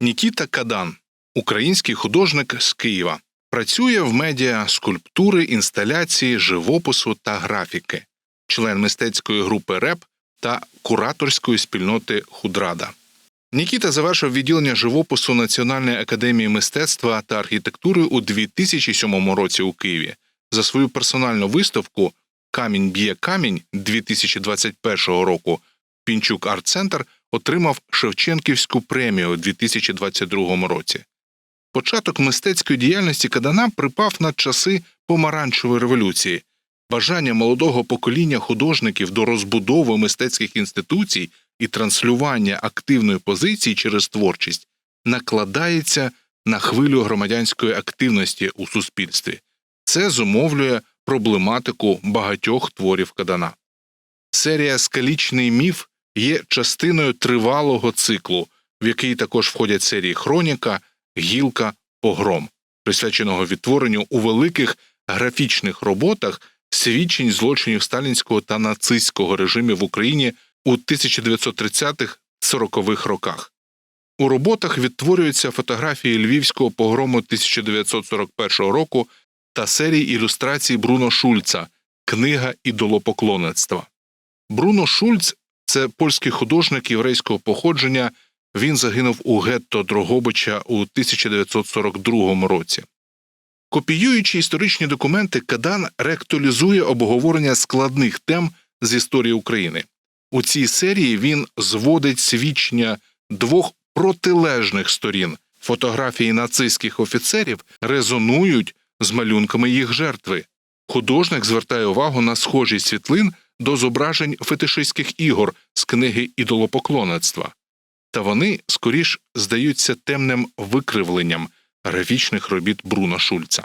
Нікіта Кадан, український художник з Києва, працює в медіа скульптури, інсталяції, живопису та графіки, член мистецької групи РЕП та кураторської спільноти Худрада. Нікіта завершив відділення живопису Національної академії мистецтва та архітектури у 2007 році у Києві. За свою персональну виставку Камінь б'є камінь 2021 року Пінчук Арт-Центр отримав Шевченківську премію у 2022 році. Початок мистецької діяльності Кадана припав на часи помаранчевої революції. Бажання молодого покоління художників до розбудови мистецьких інституцій і транслювання активної позиції через творчість накладається на хвилю громадянської активності у суспільстві. Це зумовлює проблематику багатьох творів Кадана. Серія Скалічний міф є частиною тривалого циклу, в який також входять серії Хроніка, Гілка, Погром, присвяченого відтворенню у великих графічних роботах свідчень злочинів сталінського та нацистського режимів в Україні у 1930-40-х роках. У роботах відтворюються фотографії львівського погрому 1941 року та серії ілюстрацій Бруно Шульца Книга ідолопоклонництва. Бруно Шульц це польський художник єврейського походження. Він загинув у гетто Дрогобича у 1942 році. Копіюючи історичні документи, Кадан реактуалізує обговорення складних тем з історії України. У цій серії він зводить свідчення двох протилежних сторін. Фотографії нацистських офіцерів резонують з малюнками їх жертви. Художник звертає увагу на схожість світлин до зображень фетишистських ігор з книги ідолопоклонництва. Та вони скоріш здаються темним викривленням графічних робіт Бруно Шульца.